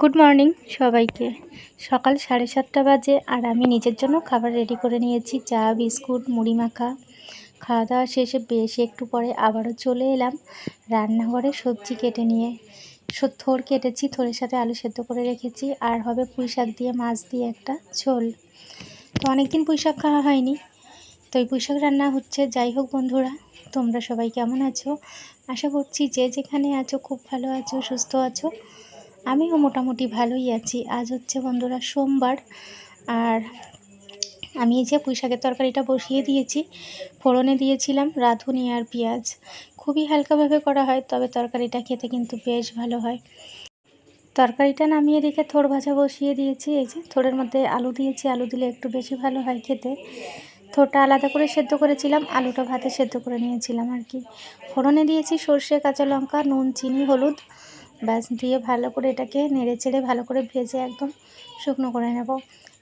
Good morning সবাইকে। সকাল সাড়ে সাতটা বাজে আর আমি নিজের জন্য খাবার রেডি করে নিয়েছি, চা, বিস্কুট, মুড়ি মাখা। খাওয়া দাওয়া শেষে বেশি একটু পরে আবারও চলে এলাম রান্নাঘরে সবজি কেটে নিয়ে। থোর কেটেছি থোরের সাথে আলু সেদ্ধ করে রেখেছি আর হবে পুঁই শাক দিয়ে, মাছ দিয়ে একটা ঝোল। তো অনেকদিন পুঁই শাক খাওয়া হয়নি। তো এই পুঁই শাক রান্না হচ্ছে। যাই হোক বন্ধুরা, তোমরা সবাই কেমন আছো? আশা করছি যে যেখানে আছো খুব ভালো আছো, সুস্থ আছো। আমিও মোটামুটি ভালোই আছি। আজ হচ্ছে বন্ধুরা সোমবার আর আমি এই যে পুঁই শাকের তরকারিটা বসিয়ে দিয়েছি, ফোড়নে দিয়েছিলাম রাঁধুনি আর পেঁয়াজ। খুবই হালকাভাবে করা হয়, তবে তরকারিটা খেতে কিন্তু বেশ ভালো হয়। তরকারিটা নামিয়ে রেখে থোড় ভাজা বসিয়ে দিয়েছি, এই যে থোড়ের মধ্যে আলু দিয়েছি, আলু দিলে একটু বেশি ভালো হয় খেতে। থোড়টা আলাদা করে সেদ্ধ করেছিলাম, আলুটা ভাতে সেদ্ধ করে নিয়েছিলাম আর কি। ফোড়নে দিয়েছি সর্ষে, কাঁচা লঙ্কা, নুন, চিনি, হলুদ ব্যাস দিয়ে ভালো করে এটাকে নেড়ে চেড়ে ভালো করে ভেজে একদম শুকনো করে নেব।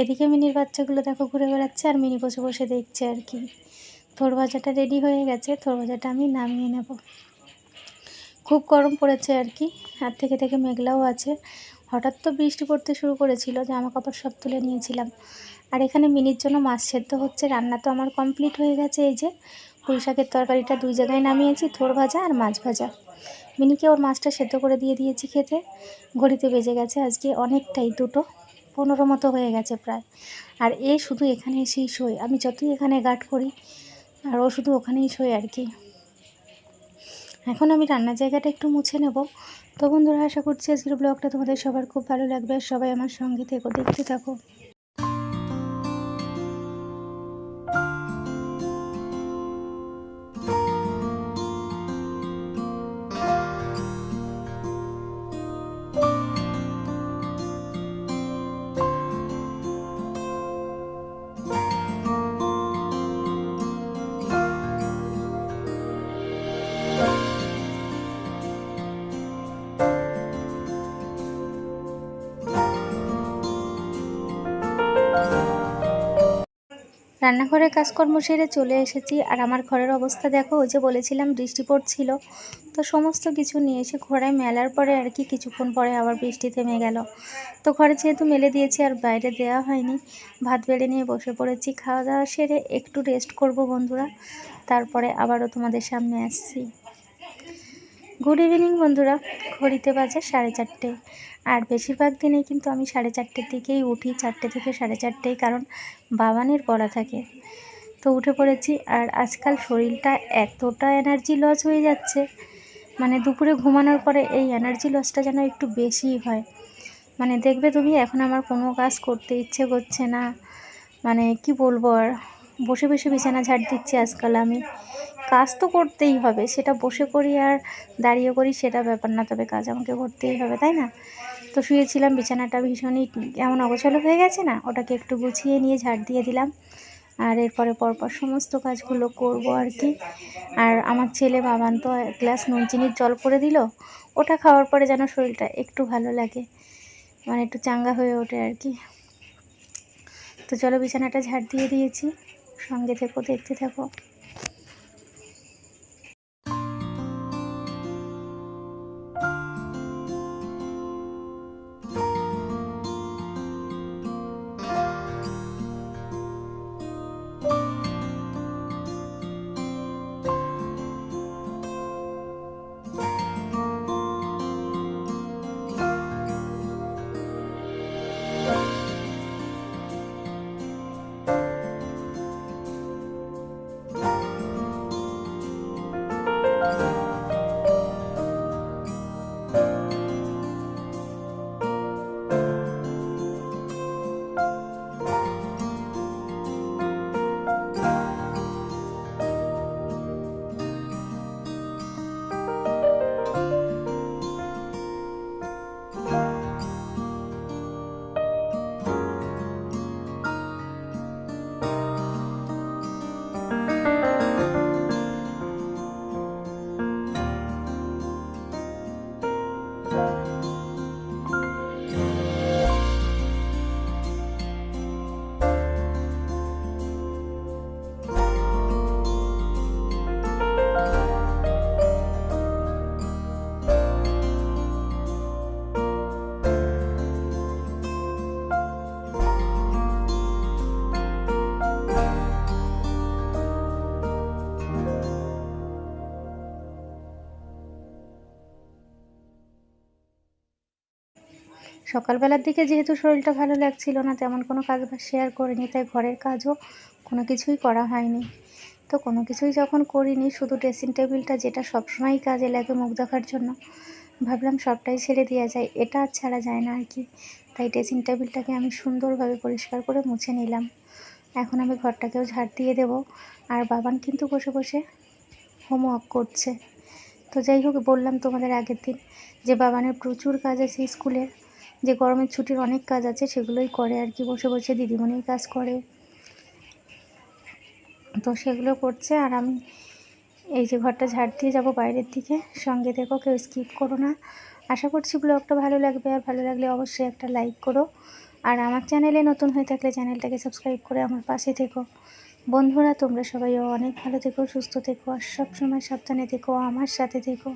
এদিকে মিনির বাচ্চাগুলো দেখো ঘুরে বেড়াচ্ছে আর মিনি বসে বসে দেখছে আর কি। থোর ভাজাটা রেডি হয়ে গেছে, থোর ভাজাটা আমি নামিয়ে নেব। খুব গরম পড়েছে আর কি, আর থেকে থেকে মেঘলাও আছে। হঠাৎ তো বৃষ্টি পড়তে শুরু করেছিল, জামা কাপড় সব তুলে নিয়েছিলাম। আর এখানে মিনির জন্য মাছ সেদ্ধ হচ্ছে, রান্না তো আমার কমপ্লিট হয়ে গেছে, এই যে পুঁই শাকের তরকারিটা দুই জায়গায় নামিয়েছি, থোর ভাজা আর মাছ ভাজা। মিনিকে ওর মাছটা সেদ্ধ করে দিয়ে দিয়েছি খেতে। ঘড়িতে বেজে গেছে আজকে অনেকটাই দুটো, পনেরো মতো হয়ে গেছে প্রায়। আর এ শুধু এখানে এসেই শোয়। আমি যতই এখানে গার্ড করি, আর ও শুধু ওখানেই শোয় আর কি। এখন আমি রান্নার জায়গাটা একটু মুছে নেব। তো বন্ধুরা, আশা করছি আজকের ব্লগটা তোমাদের সবার খুব ভালো লাগবে। সবাই আমার সঙ্গে থেকো, দেখতে থাকো। রান্নাঘরের কাজকর্ম সেরে চলে এসেছি। আর আমার ঘরের অবস্থা দেখো, ওই যে বলেছিলাম বৃষ্টি পড়ছিল। তো সমস্ত কিছু নিয়ে এসে ঘরে মেলার পরে আর কি কিছুক্ষণ পরে আবার বৃষ্টি থেমে গেল। তো ঘরে যেহেতু মেলে দিয়েছি আর বাইরে দেওয়া হয়নি, ভাত বেড়ে নিয়ে বসে পড়েছি। খাওয়া দাওয়া সেরে একটু রেস্ট করব বন্ধুরা, তারপরে আবারও তোমাদের সামনে আসছি। গুড ইভিনিং বন্ধুরা। ঘড়িতে বাজে সাড়ে চারটে। আর বেশিরভাগ দিনেই কিন্তু আমি সাড়ে চারটের দিকেই উঠি, চারটে থেকে সাড়ে চারটেই, কারণ বাবানের পড়া থাকে। তো উঠে পড়েছি, আর আজকাল শরীরটা এতটা এনার্জি লস হয়ে যাচ্ছে। মানে দুপুরে ঘুমানোর পরে এই এনার্জি লসটা যেন একটু বেশিই হয়। মানে দেখবে তুমি, এখন আমার কোনো কাজ করতে ইচ্ছে করছে না। মানে কি বলব আর, বসে বসে বিছানা ঝাড় দিচ্ছি আজকাল আমি। কাজ তো করতেই হবে, সেটা বসে করি আর দাঁড়িয়ে করি সেটা ব্যাপার না, তবে কাজ আমাকে করতেই হবে, তাই না? তো শুয়েছিলাম, বিছানাটা ভীষণই এমন অগোছালো হয়ে গেছে না, ওটাকে একটু গুছিয়ে নিয়ে ঝাড় দিয়ে দিলাম। আর এরপরে পরপর সমস্ত কাজগুলো করব আর কি। আর আমার ছেলে বাবান তো এক গ্লাস নুন চিনির জল করে দিল, ওটা খাওয়ার পরে যেন শরীরটা একটু ভালো লাগে মানে একটু চাঙ্গা হয়ে ওঠে আর কি। তো চলো বিছানাটা ঝাড় দিয়ে দিয়েছি, সঙ্গে থেকো, দেখতে থাকো। সকালবেলার দিকে যেহেতু শরীরটা ভালো লাগছিল না, তেমন কোনো কাজ শেয়ার করিনি, তাই ঘরের কাজও কোনো কিছুই করা হয়নি। তো কোনো কিছুই যখন করিনি, শুধু ড্রেসিং টেবিলটা যেটা সবসময়ই কাজে লাগে মুখ দেখার জন্য, ভাবলাম সবটাই ছেড়ে দেওয়া যায়। এটা আর ছাড়া যায় না আর কি। তাই ড্রেসিং টেবিলটাকে আমি সুন্দরভাবে পরিষ্কার করে মুছে নিলাম। এখন আমি ঘরটাকেও ঝাড় দিয়ে দেব। আর বাবান কিন্তু বসে বসে হোমওয়ার্ক করছে। তো যাই হোক, বললাম তোমাদের আগের দিন যে বাবানের প্রচুর কাজ আছে স্কুলের। যে গরমের ছুটির অনেক কাজ আছে, সেগুলোই করে আর কি। বসে বসে দিদিমণির কাজ করে। তো সেগুলো করছে আর আমি এই যে ঘরটা ঝাড় দিয়ে যাব বাইরের দিকে। সঙ্গে দেখো কেউ স্কিপ করো না। আশা করছি ব্লগটা ভালো লাগবে। আর ভালো লাগলে অবশ্যই একটা লাইক করো। আর আমার চ্যানেলে নতুন হয়ে থাকলে চ্যানেলটাকে সাবস্ক্রাইব করে আমার পাশে থেকো। বন্ধুরা, তোমরা সবাই অনেক ভালো থেকো, সুস্থ থেকো, আর সবসময় সাবধানে থেকো, আমার সাথে থেকো।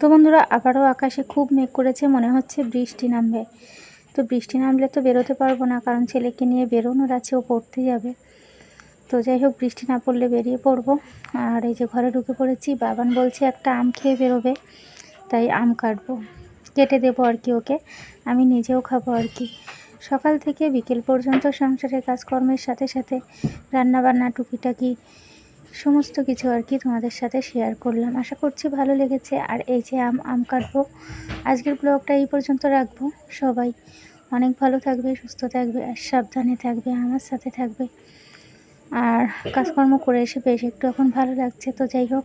তো বন্ধুরা, আবারও আকাশে খুব মেঘ করেছে, মনে হচ্ছে বৃষ্টি নামবে। তো বৃষ্টি নামলে তো বেরোতে পারব না, কারণ ছেলেকে নিয়ে বেরোনোর আছে, ও পড়তে যাবে। তো যাই হোক, বৃষ্টি না পড়লে বেরিয়ে পড়ব। আর এই যে ঘরে ঢুকে পড়েছি, বাবান বলছে একটা আম খেয়ে বেরোবে, তাই আম কাটবো। কেটে দেবো আর কি ওকে, আমি নিজেও খাব আর কি। সকাল থেকে বিকেল পর্যন্ত সংসারের কাজকর্মের সাথে সাথে রান্নাবান্না টুকিটাকি সমস্ত কিছু আর কি তোমাদের সাথে শেয়ার করলাম। আশা করছি ভালো লেগেছে। আর এই যে আম আম কাটবো, আজকের ব্লগটা এই পর্যন্ত রাখব। সবাই অনেক ভালো থাকবে, সুস্থ থাকবে, আর সাবধানে থাকবে, আমার সাথে থাকবে। আর কাজকর্ম করে এসে বেশ একটু এখন ভালো লাগছে। তো যাই হোক,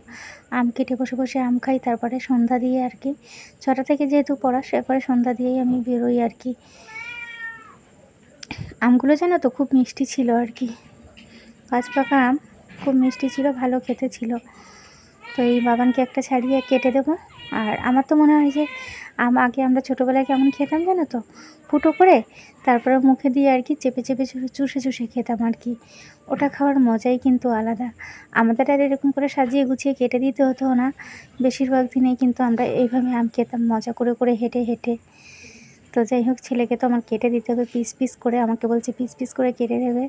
আম কেটে বসে বসে আম খাই, তারপরে সন্ধ্যা দিয়ে আর কি। ছটা থেকে যেহেতু পড়া সেপরে সন্ধ্যা দিয়েই আমি বেরোই আর কি। আমগুলো জানো তো, খুব মিষ্টি ছিল আর কি। পাঁচ পাকা আম। খুব মিষ্টি ছিল, ভালো খেতে ছিল। তো এই বাবানকে একটা ছাড়িয়ে কেটে দেবো। আর আমার তো মনে হয় যে, আম, আগে আমরা ছোটোবেলায় কেমন খেতাম জানো তো? ফুটো করে তারপরে মুখে দিয়ে আর কি চেপে চেপে চুষে চুষে খেতাম আর কি। ওটা খাওয়ার মজাই কিন্তু আলাদা। আমাদের আর এরকম করে সাজিয়ে গুছিয়ে কেটে দিতে হতো না। বেশিরভাগ দিনেই কিন্তু আমরা এইভাবে আম খেতাম, মজা করে করে হেঁটে হেঁটে। তো যাই হোক, ছেলেকে তো আমার কেটে দিতে হবে, পিস পিস করে আমাকে বলছে, পিস পিস করে কেটে দেবে।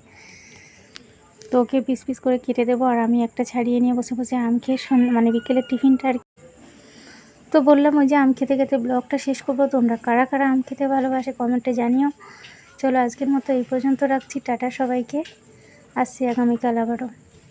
তো ওকে পিস পিস করে কেটে দেবো আর আমি একটা ছাড়িয়ে নিয়ে বসে বসে আম খেয়ে মানে বিকেলের টিফিনটা আর তো বললাম ওই যে আম খেতে খেতে ব্লগটা শেষ করব, তোমরা কারা কারা আম খেতে ভালোবাসে কমেন্টে জানিও। চলো আজকের মতো এই পর্যন্ত রাখছি, টাটা সবাইকে। আসছি আগামীকাল আবারও।